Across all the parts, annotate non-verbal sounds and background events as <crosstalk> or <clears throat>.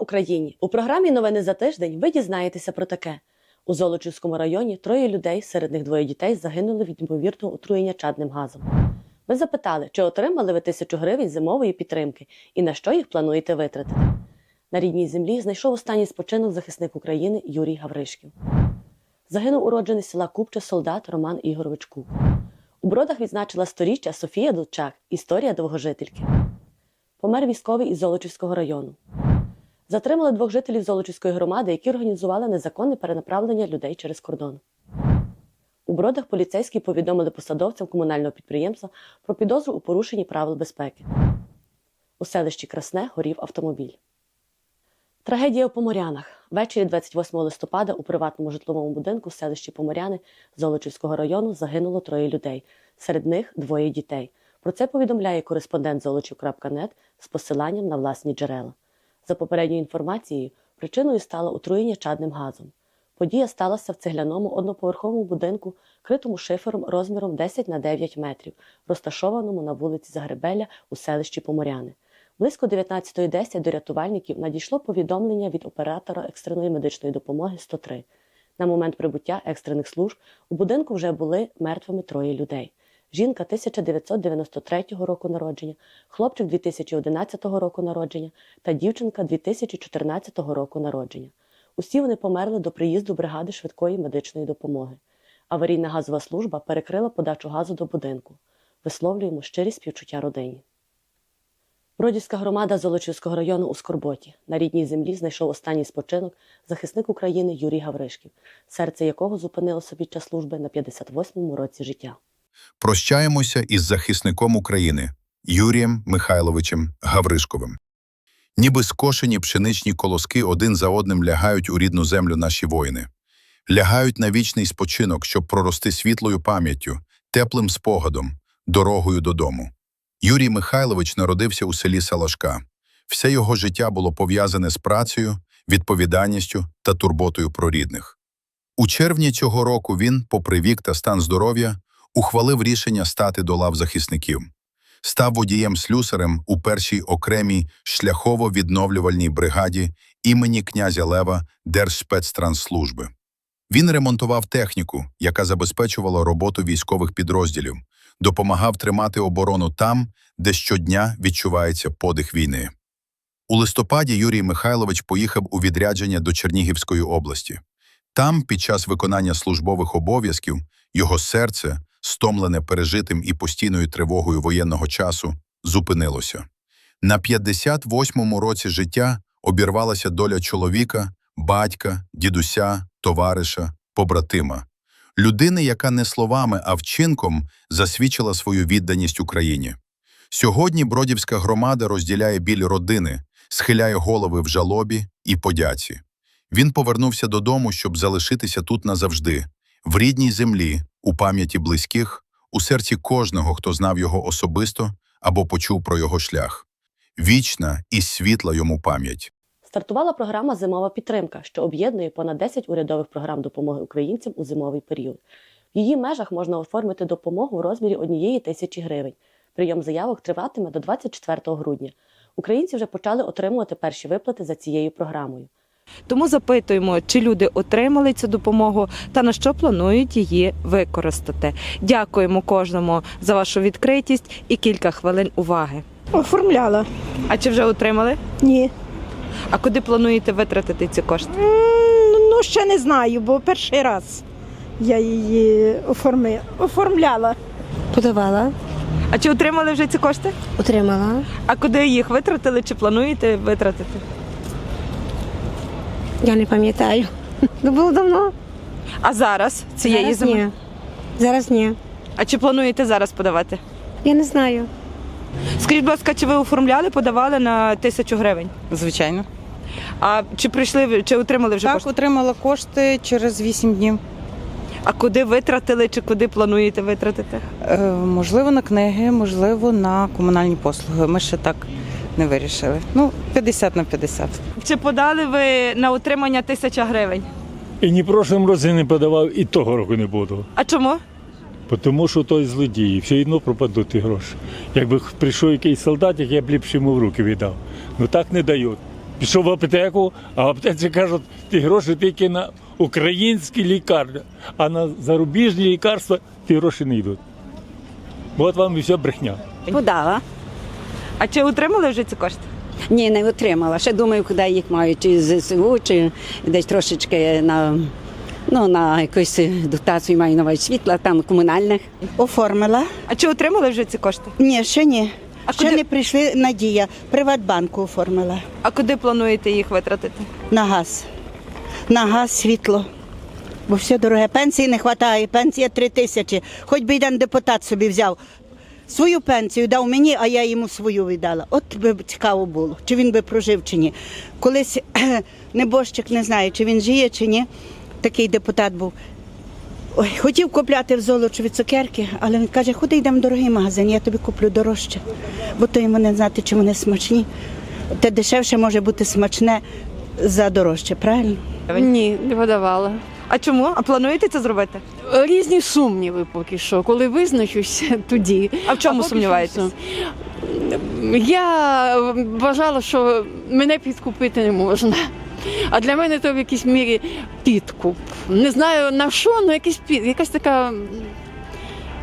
Україні! У програмі Новини за тиждень ви дізнаєтеся про таке. У Золочівському районі троє людей, серед них двоє дітей, загинули від ймовірного отруєння чадним газом. Ми запитали, чи отримали ви тисячу гривень зимової підтримки і на що їх плануєте витратити. На рідній землі знайшов останній спочинок захисник України Юрій Гавришків. Загинув уроджений села Купче солдат Роман Ігорович Кук. У бродах відзначила сторіччя Софія Долчак, історія довгожительки. Помер військовий із Золочівського району. Затримали двох жителів Золочівської громади, які організували незаконне перенаправлення людей через кордон. У бродах поліцейські повідомили посадовцям комунального підприємства про підозру у порушенні правил безпеки. У селищі Красне горів автомобіль. Трагедія у Поморянах. Ввечері 28 листопада у приватному житловому будинку в селищі Поморяни Золочівського району загинуло троє людей. Серед них двоє дітей. Про це повідомляє кореспондент Золочів.нет з посиланням на власні джерела. За попередньою інформацією, причиною стало отруєння чадним газом. Подія сталася в цегляному одноповерховому будинку, критому шифером розміром 10 на 9 метрів, розташованому на вулиці Загребеля у селищі Поморяни. Близько 19.10 до рятувальників надійшло повідомлення від оператора екстреної медичної допомоги 103. На момент прибуття екстрених служб у будинку вже були мертвими троє людей. Жінка 1993 року народження, хлопчик 2011 року народження та дівчинка 2014 року народження. Усі вони померли до приїзду бригади швидкої медичної допомоги. Аварійна газова служба перекрила подачу газу до будинку. Висловлюємо щирі співчуття родині. Бродівська громада Золочівського району у Скорботі. На рідній землі знайшов останній спочинок захисник України Юрій Гавришків, серце якого зупинилося під час служби на 58-му році життя. Прощаємося із захисником України Юрієм Михайловичем Гавришковим. Ніби скошені пшеничні колоски один за одним лягають у рідну землю наші воїни. Лягають на вічний спочинок, щоб прорости світлою пам'яттю, теплим спогадом, дорогою додому. Юрій Михайлович народився у селі Салашка. Все його життя було пов'язане з працею, відповідальністю та турботою про рідних. У червні цього року він, попри вік та стан здоров'я, ухвалив рішення стати до лав захисників. Став водієм-слюсарем у першій окремій шляхово-відновлювальній бригаді імені князя Лева Держспецтрансслужби. Він ремонтував техніку, яка забезпечувала роботу військових підрозділів, допомагав тримати оборону там, де щодня відчувається подих війни. У листопаді Юрій Михайлович поїхав у відрядження до Чернігівської області. Там, під час виконання службових обов'язків, його серце, стомлене пережитим і постійною тривогою воєнного часу, зупинилося. На 58-му році життя обірвалася доля чоловіка, батька, дідуся, товариша, побратима. Людини, яка не словами, а вчинком засвідчила свою відданість Україні. Сьогодні Бродівська громада розділяє біль родини, схиляє голови в жалобі і подяці. Він повернувся додому, щоб залишитися тут назавжди, в рідній землі, у пам'яті близьких, у серці кожного, хто знав його особисто або почув про його шлях. Вічна і світла йому пам'ять. Стартувала програма Зимова підтримка, що об'єднує понад 10 урядових програм допомоги українцям у зимовий період. В її межах можна оформити допомогу в розмірі однієї тисячі гривень. Прийом заявок триватиме до 24 грудня. Українці вже почали отримувати перші виплати за цією програмою. Тому запитуємо, чи люди отримали цю допомогу та на що планують її використати. Дякуємо кожному за вашу відкритість і кілька хвилин уваги. Оформляла. А чи вже отримали? Ні. А куди плануєте витратити ці кошти? Ну, ще не знаю, бо перший раз я її оформи... оформляла. Подавала, А чи отримали вже ці кошти? отримала. А куди їх витратили? Чи плануєте витратити? Я не пам'ятаю. <laughs> Ну було давно. А зараз цієї Зараз зими? ні. Зараз ні. А чи плануєте зараз подавати? Я не знаю. Скажіть, будь ласка, чи ви оформляли, подавали на тисячу гривень? Звичайно. А чи прийшли ви- чи отримали вже Так, кошти? отримала кошти через 8 днів. А куди витратили, чи куди плануєте витратити? Е, можливо, на книги, можливо, на комунальні послуги. Ми ще так не вирішили. Ну, 50 на 50. Чи подали ви на отримання тисяча гривень? І ні прошлим році не подавав, і того року не буду. А чому? Тому що той злодії, все одно пропадуть ті гроші. Якби прийшов якийсь солдатик, я б ліпше йому в руки віддав. Ну так не дають. Пішов в аптеку, а в аптеці кажуть, ті гроші тільки на українські лікарні, а на зарубіжні лікарства ті гроші не йдуть. От вам і все брехня. Подала. А чи отримали вже ці кошти? Ні, не отримала. Ще думаю, куди їх маю, чи з ЗСУ, чи десь трошечки на, ну, на якусь дотацію маю на увазі світла, там комунальних. Оформила. А чи отримали вже ці кошти? Ні, ще ні. А ще куди- не прийшли Надія. Приватбанку оформила. А куди плануєте їх витратити? На газ. На газ, світло. Бо все дороге. Пенсії не вистачає. Пенсія три тисячі. Хоч би один депутат собі взяв. Свою пенсію дав мені, а я йому свою віддала. От би цікаво було, чи він би прожив, чи ні. Колись <clears throat> небожчик не знаю, чи він жиє, чи ні. Такий депутат був. Ой, хотів купляти в золочеві цукерки, але він каже, ходи йдемо в дорогий магазин, я тобі куплю дорожче, бо то йому не знати, чи вони смачні. Те дешевше може бути смачне за дорожче, правильно? Ні, не подавала. А чому? А плануєте це зробити? Різні сумніви поки що. Коли визначусь, <laughs> тоді. А в чому сумніваєтесь? сум- Я вважала, що мене підкупити не можна. А для мене то в якійсь мірі підкуп. Не знаю на що, але якийсь під, якась така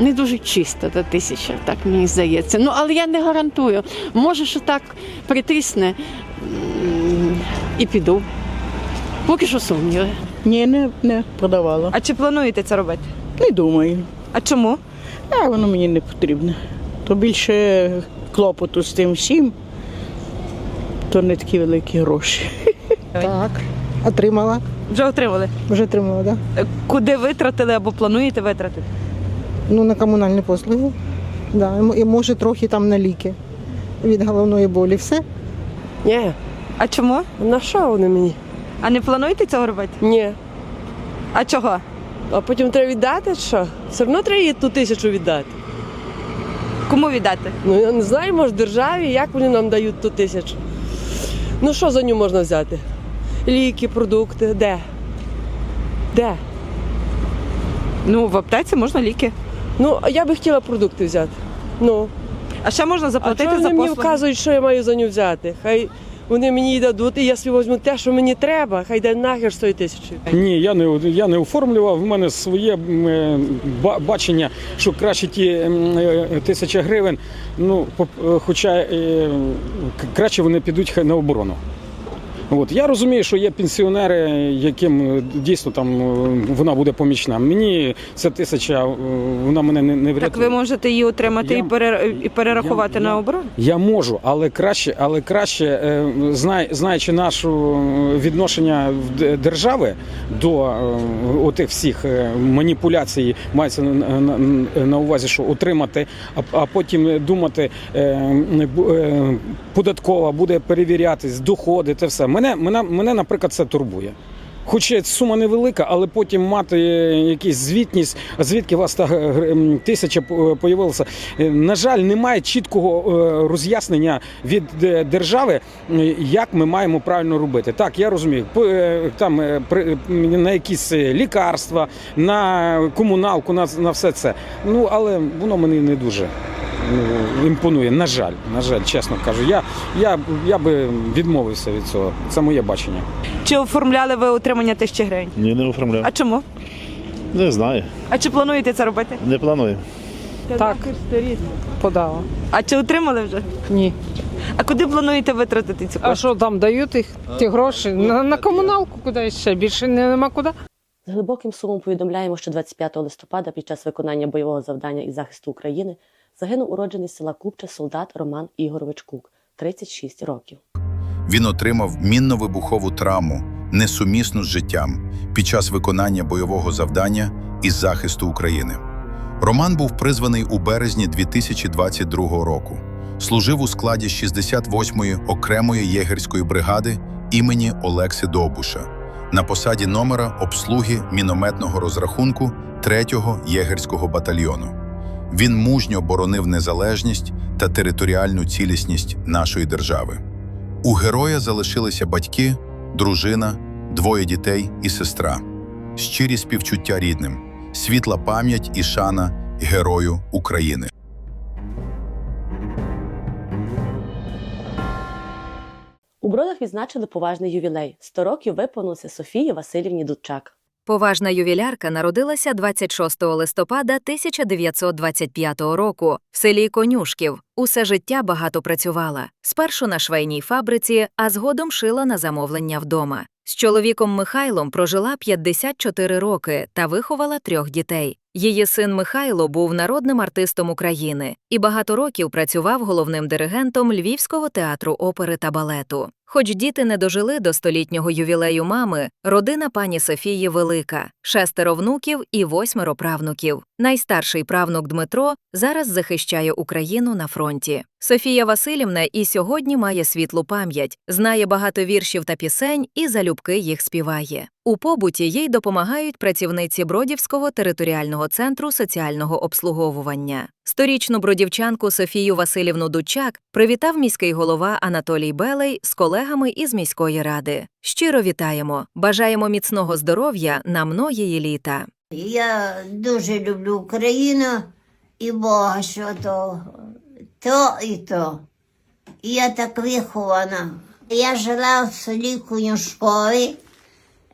не дуже чиста та тисяча, так мені здається. Ну, але я не гарантую. Може, що так притисне і піду. Поки що сумніви. Ні, не, не подавала. А чи плануєте це робити? Не думаю. А чому? А воно мені не потрібно. То більше клопоту з тим всім, то не такі великі гроші. Так, отримала. Вже отримали. Вже отримала, так? Е, Куди витратили або плануєте витратити? Ну, на комунальні послуги. Да. і І може трохи там на ліки від головної болі. Все. Ні, А чому? на що вони мені? А не плануєте цього робити? Ні. А чого? А потім треба віддати, що? Все одно треба їй ту тисячу віддати. Кому віддати? Ну я не знаю, може державі, як вони нам дають ту тисячу. Ну що за ню можна взяти? Ліки, продукти, де? Де? Ну, в аптеці можна ліки. Ну, а я би хотіла продукти взяти. Ну, А ще можна а заплатити чого за вони мені послуги. вказують, що я маю за ню взяти? Хай вони мені дадуть, і я собі візьму те, що мені треба, хай де нахер з тисячі. Ні, я не я не оформлював. В мене своє е, ба- бачення, що краще ті м, е, тисяча гривень. Ну, е, хоча е, краще вони підуть на оборону. От я розумію, що є пенсіонери, яким е, дійсно там е, вона буде помічна. Мені ця тисяча е, вона мене не, не врятує. Так ви можете її отримати Я- і, пере... і перерахувати я- на оборону? Я можу, але краще, але краще, знай, знаючи нашу відношення в держави до отих всіх маніпуляцій, мається на, на, на увазі, що отримати, а, а потім думати, податкова буде перевірятись, доходи, те все. Мене, мене, мене, наприклад, це турбує. Хоча сума невелика, але потім мати якусь звітність, звідки у вас та е, тисяча по- появилася. Е, На жаль, немає чіткого е, роз'яснення від е, держави, е, як ми маємо правильно робити. Так, я розумію, е, там е, на якісь е, лікарства, на комуналку, на, на все це. Ну але воно мені не дуже. Ну, Імпонує, на жаль, на жаль, чесно кажу. Я, я, я би відмовився від цього. Це моє бачення. Чи оформляли ви отримання тисячі гривень? Ні, не оформляв. А чому? Не знаю, А чи плануєте це робити? не планую. Так, Подала. А чи отримали вже? Ні. А куди плануєте витратити ці кошти? що там дають їх ті гроші? На, на комуналку куди ще? Більше нема куди. З глибоким сумом повідомляємо, що 25 листопада під час виконання бойового завдання із захисту України загинув уроджений села Купче солдат Роман Ігорович Кук, 36 років. Він отримав мінно-вибухову травму, несумісну з життям, під час виконання бойового завдання із захисту України. Роман був призваний у березні 2022 року. Служив у складі 68-ї окремої єгерської бригади імені Олекси Довбуша на посаді номера обслуги мінометного розрахунку 3-го єгерського батальйону. Він мужньо боронив незалежність та територіальну цілісність нашої держави. У героя залишилися батьки, дружина, двоє дітей і сестра. Щирі співчуття рідним, світла пам'ять і шана герою України. У Бродах відзначили поважний ювілей. 100 років виповнилося Софії Васильівні Дудчак. Поважна ювілярка народилася 26 листопада 1925 року в селі Конюшків. Усе життя багато працювала. Спершу на швейній фабриці, а згодом шила на замовлення вдома. З чоловіком Михайлом прожила 54 роки та виховала трьох дітей. Її син Михайло був народним артистом України і багато років працював головним диригентом Львівського театру опери та балету. Хоч діти не дожили до столітнього ювілею мами, родина пані Софії велика шестеро внуків і восьмеро правнуків. Найстарший правнук Дмитро зараз захищає Україну на фронті. Софія Васильівна і сьогодні має світлу пам'ять, знає багато віршів та пісень і залюбки їх співає. У побуті їй допомагають працівниці Бродівського територіального центру соціального обслуговування. Сторічну бродівчанку Софію Васильівну Дучак привітав міський голова Анатолій Белей з колегами із міської ради. Щиро вітаємо! Бажаємо міцного здоров'я на многії літа. Я дуже люблю Україну і Бога, що то, то і то. Я так вихована. Я жила в селі Конюшкові,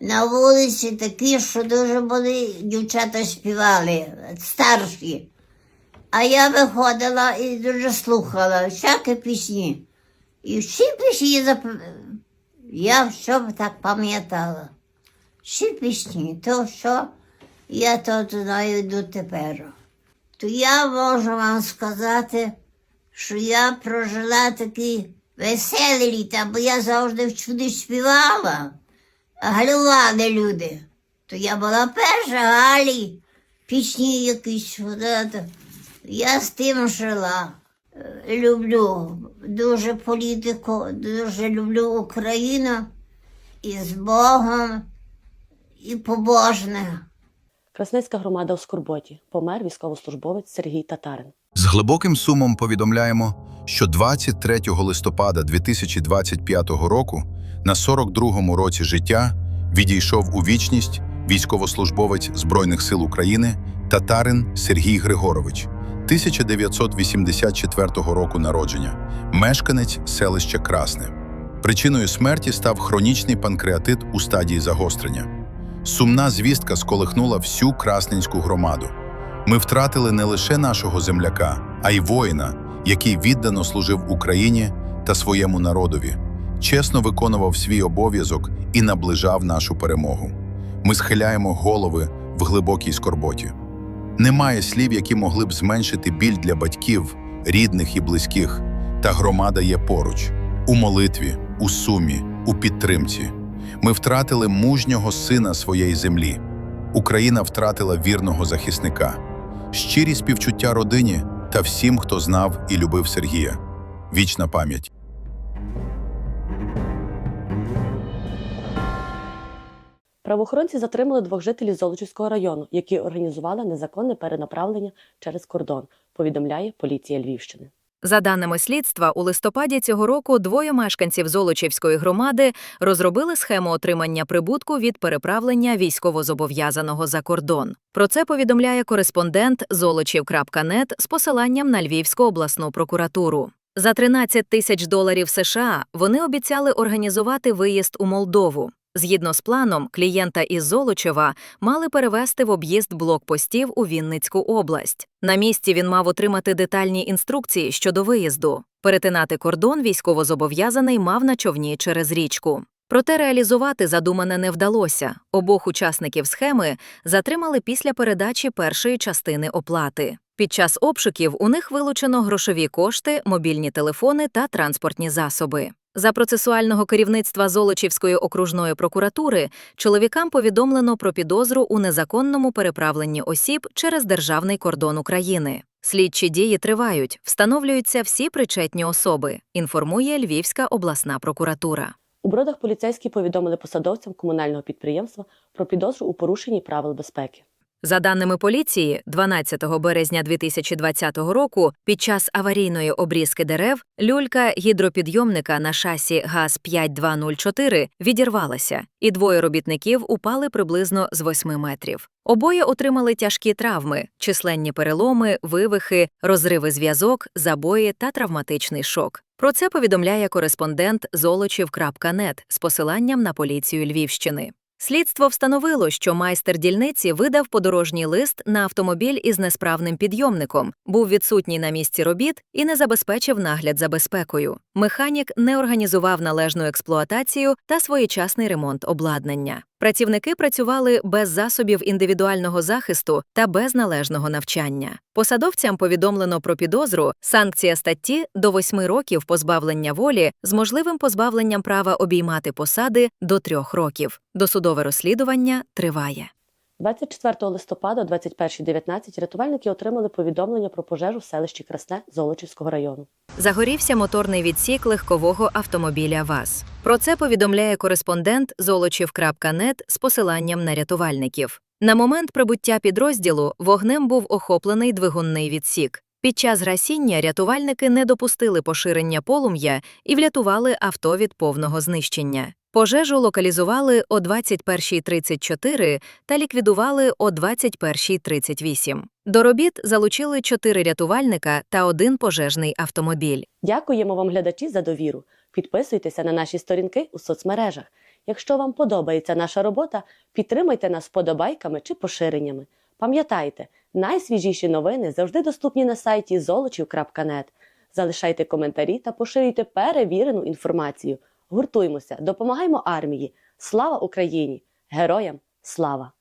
на вулиці такі, що дуже були дівчата співали, старші. А я виходила і дуже слухала всякі пісні. І всі пісні зап... я все так пам'ятала. Всі пісні, то що я то знаю до тепер. То я можу вам сказати, що я прожила такі веселі літа, бо я завжди всюди співала, а галювали люди. То я була перша Галі, пісні якісь. Я з тим жила. Е, Люблю дуже політику, дуже люблю Україну і з Богом, і побожне. Красницька громада у Скорботі. Помер військовослужбовець Сергій Татарин. З глибоким сумом повідомляємо, що 23 листопада 2025 року, на 42-му році життя, відійшов у вічність військовослужбовець Збройних сил України Татарин Сергій Григорович, 1984 року народження, мешканець селища Красне. Причиною смерті став хронічний панкреатит у стадії загострення. Сумна звістка сколихнула всю красненську громаду. Ми втратили не лише нашого земляка, а й воїна, який віддано служив Україні та своєму народові, чесно виконував свій обов'язок і наближав нашу перемогу. Ми схиляємо голови в глибокій скорботі. Немає слів, які могли б зменшити біль для батьків, рідних і близьких, та громада є поруч у молитві, у сумі, у підтримці. Ми втратили мужнього сина своєї землі. Україна втратила вірного захисника. Щирі співчуття родині та всім, хто знав і любив Сергія. Вічна пам'ять. Правоохоронці затримали двох жителів Золочівського району, які організували незаконне перенаправлення через кордон, повідомляє поліція Львівщини. За даними слідства, у листопаді цього року двоє мешканців Золочівської громади розробили схему отримання прибутку від переправлення військовозобов'язаного за кордон. Про це повідомляє кореспондент Золочів.нет з посиланням на Львівську обласну прокуратуру. За 13 тисяч доларів США вони обіцяли організувати виїзд у Молдову. Згідно з планом, клієнта із Золочева мали перевести в об'їзд блокпостів у Вінницьку область. На місці він мав отримати детальні інструкції щодо виїзду. Перетинати кордон військовозобов'язаний мав на човні через річку. Проте реалізувати задумане не вдалося. Обох учасників схеми затримали після передачі першої частини оплати. Під час обшуків у них вилучено грошові кошти, мобільні телефони та транспортні засоби. За процесуального керівництва Золочівської окружної прокуратури чоловікам повідомлено про підозру у незаконному переправленні осіб через державний кордон України. Слідчі дії тривають, встановлюються всі причетні особи, інформує Львівська обласна прокуратура. У бродах поліцейські повідомили посадовцям комунального підприємства про підозру у порушенні правил безпеки. За даними поліції, 12 березня 2020 року під час аварійної обрізки дерев люлька гідропідйомника на шасі ГАЗ-5204 відірвалася, і двоє робітників упали приблизно з 8 метрів. Обоє отримали тяжкі травми, численні переломи, вивихи, розриви зв'язок, забої та травматичний шок. Про це повідомляє кореспондент золочів.нет з посиланням на поліцію Львівщини. Слідство встановило, що майстер дільниці видав подорожній лист на автомобіль із несправним підйомником, був відсутній на місці робіт і не забезпечив нагляд за безпекою. Механік не організував належну експлуатацію та своєчасний ремонт обладнання. Працівники працювали без засобів індивідуального захисту та без належного навчання. Посадовцям повідомлено про підозру, санкція статті до 8 років позбавлення волі з можливим позбавленням права обіймати посади до 3 років. Досудове розслідування триває. 24 листопада о 21.19 рятувальники отримали повідомлення про пожежу в селищі Красне Золочівського району. Загорівся моторний відсік легкового автомобіля ВАЗ. Про це повідомляє кореспондент золочів.нет з посиланням на рятувальників. На момент прибуття підрозділу вогнем був охоплений двигунний відсік. Під час гасіння рятувальники не допустили поширення полум'я і врятували авто від повного знищення. Пожежу локалізували о 21.34 та ліквідували о 21.38. До робіт залучили чотири рятувальника та один пожежний автомобіль. Дякуємо вам, глядачі, за довіру. Підписуйтеся на наші сторінки у соцмережах. Якщо вам подобається наша робота, підтримайте нас вподобайками чи поширеннями. Пам'ятайте, найсвіжіші новини завжди доступні на сайті золочів.нет. Залишайте коментарі та поширюйте перевірену інформацію гуртуймося, допомагаймо армії. Слава Україні! Героям слава!